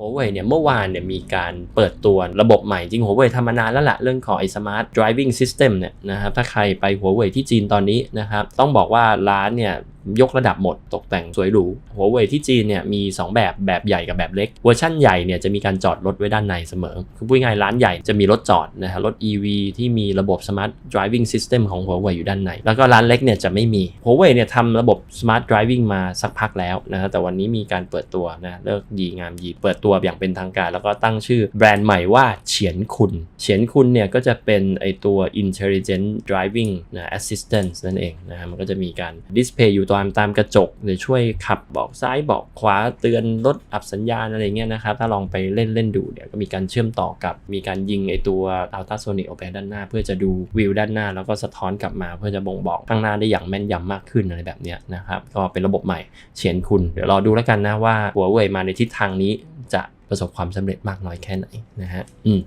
หัวเว่ยเนี่ยเมื่อวานเนี่ยมีการเปิดตัวระบบใหม่จริงหัวเว่ยทำมานานแล้วละเรื่องของไอ้ smart driving system เนี่ยนะครับถ้าใครไปหัวเว่ยที่จีนตอนนี้นะครับต้องบอกว่าร้านเนี่ยยกระดับหมดตกแต่งสวยหรูหัวเว่ยที่จีนเนี่ยมี 2 แบบแบบใหญ่กับแบบเล็ก เวอร์ชั่นใหญ่เนี่ยจะมีการจอดรถไว้ด้านในเสมอ คือพูดง่ายร้านใหญ่จะมีรถจอดนะฮะรถ EV ที่มีระบบ smart driving system ของหัวเว่ยอยู่ด้านใน แล้วก็ร้านเล็กเนี่ยจะไม่มีหัวเว่ยเนี่ยทำระบบ smart driving มาสักพักแล้วนะฮะแต่วันนี้มีการเปิดตัวนะเลิกดีงามยีเปิดตัวอย่างเป็นทางการ แล้วก็ตั้งชื่อแบรนด์ใหม่ว่าเฉียนคุณเฉียนคุณเนี่ยก็จะเป็นไอตัว intelligent driving นะ assistance นั่นเองนะฮะมันก็จะมีการดิสเพย์อยูตามตามกระจก หรือช่วยขับบอกซ้ายบอกขวาเตือนรถอับสัญญาณอะไรเงี้ยนะครับ ถ้าลองไปเล่นเล่นดูเดี๋ยวก็มีการเชื่อมต่อกับมีการยิงไอตัวอัลตราโซนิกออกไปด้านหน้า เพื่อจะดูวิวด้านหน้า แล้วก็สะท้อนกลับมาเพื่อจะบ่งบอกข้างหน้าได้อย่างแม่นยำมากขึ้นอะไรแบบเนี้ยนะครับก็เป็นระบบใหม่เฉียนคุณเดี๋ยวรอดูแล้วกันนะว่าหัวเว่ยมาในทิศทางนี้จะประสบความสำเร็จมากน้อยแค่ไหนนะฮะอืม